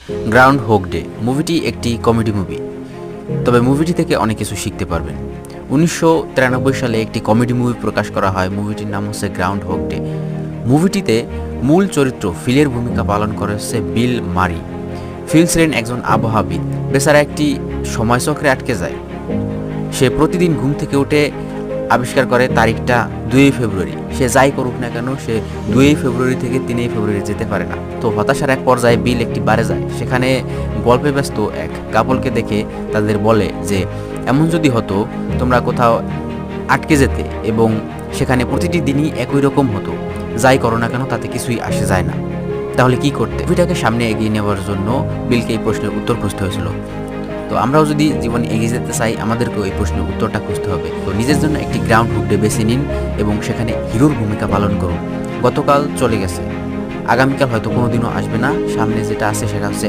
Ground হোক day, মুভিটি একটি কমেডি মুভি। তবে মুভিটি থেকে অনেক কিছু শিখতে পারবেন। উনিশশো তিরানব্বই সালে একটি কমেডি মুভি প্রকাশ করা হয়, মুভিটির নাম হচ্ছে গ্রাউন্ড হোক ডে। মুভিটিতে মূল চরিত্র ফিলের ভূমিকা পালন করেছে বিল মারি। ফিল ছিলেন একজন আবহাওয়াবিদ। বেচারা একটি সময়চক্রে আটকে যায়। সে প্রতিদিন ঘুম থেকে উঠে আবিষ্কার করে তারিখটা দুই ফেব্রুয়ারি। সে যাই করুক না কেন, সে দুই ফেব্রুয়ারি থেকে তিনই ফেব্রুয়ারি যেতে পারে না। তো হতাশার এক পর্যায়ে বিল একটি বারে যায়। সেখানে গল্পে ব্যস্ত এক কাপলকে দেখে তাদের বলে যে, এমন যদি হতো, তোমরা কোথাও আটকে যেতে এবং সেখানে প্রতিটি দিনই একই রকম হতো। যাই করো না কেন, তাতে কিছুই আসে যায় না। তাহলে কি করতে? মুভিটাকে সামনে এগিয়ে নেওয়ার জন্য বিলকে এই প্রশ্নের উত্তর খুঁজতে হয়েছিল। তো আমরাও যদি জীবনে এগিয়ে যেতে চাই আমাদেরকে এই প্রশ্নের উত্তরটা খুঁজতে হবে। তো নিজের জন্য একটি গ্রাউন্ড হুডে বেছে নিন এবং সেখানে হিরোর ভূমিকা পালন করুন। গতকাল চলে গেছে। আগামীকাল হয়তো কোনোদিনও আসবে না। সামনে যেটা আছে সেটা হচ্ছে